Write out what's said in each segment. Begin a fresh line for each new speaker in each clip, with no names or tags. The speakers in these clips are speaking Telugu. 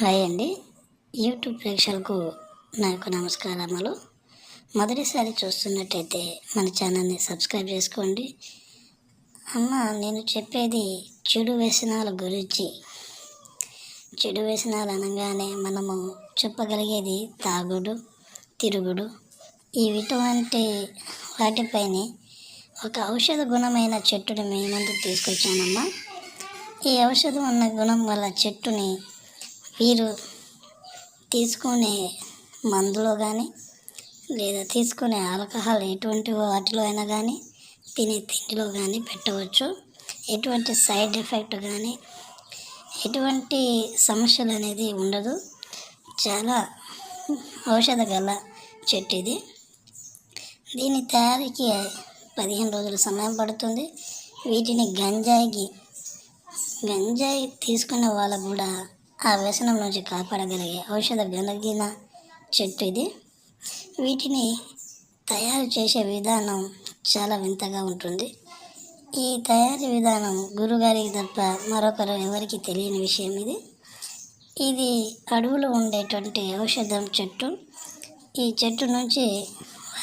హాయ్ అండి. యూట్యూబ్ ప్రేక్షకులకు నా యొక్క నమస్కారములు. మొదటిసారి చూస్తున్నట్టయితే మన ఛానల్ని సబ్స్క్రైబ్ చేసుకోండి. అమ్మ నేను చెప్పేది చెడు వ్యసనాల గురించి. చెడు వ్యసనాలు అనగానే మనము చెప్పగలిగేది తాగుడు తిరుగుడు. ఈ ఇటువంటి వాటిపైనే ఒక ఔషధ గుణమైన చెట్టుని మీ తీసుకొచ్చానమ్మా ఈ ఔషధం ఉన్న గుణం వల్ల చెట్టుని వీరు తీసుకునే మందులో కానీ లేదా తీసుకునే ఆల్కహాల్ ఎటువంటి వాటిలో అయినా కానీ తినే తిండిలో కానీ పెట్టవచ్చు. ఎటువంటి సైడ్ ఎఫెక్ట్ కానీ ఎటువంటి సమస్యలు అనేది ఉండదు. చాలా ఔషధ గల చెట్టు ఇది. దీని తయారీకి పదిహేను రోజుల సమయం పడుతుంది. వీటిని గంజాయికి గంజాయి తీసుకున్న వాళ్ళకు కూడా ఆ వ్యసనం నుంచి కాపాడగలిగే ఔషధ గలిగిన చెట్టు ఇది. వీటిని తయారు చేసే విధానం చాలా వింతగా ఉంటుంది. ఈ తయారీ విధానం గురుగారికి తప్ప మరొకరు ఎవరికి తెలియని విషయం ఇది. ఇది అడవులో ఉండేటువంటి ఔషధం చెట్టు. ఈ చెట్టు నుంచి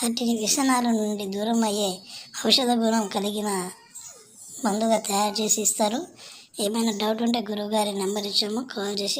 వాటిని వ్యసనాల నుండి దూరం అయ్యే ఔషధ గుణం కలిగిన మందుగా తయారు చేసి ఇస్తారు. ఏమైనా డౌట్ ఉంటే గురువుగారి నెంబర్ ఇచ్చాము కాల్ చేసి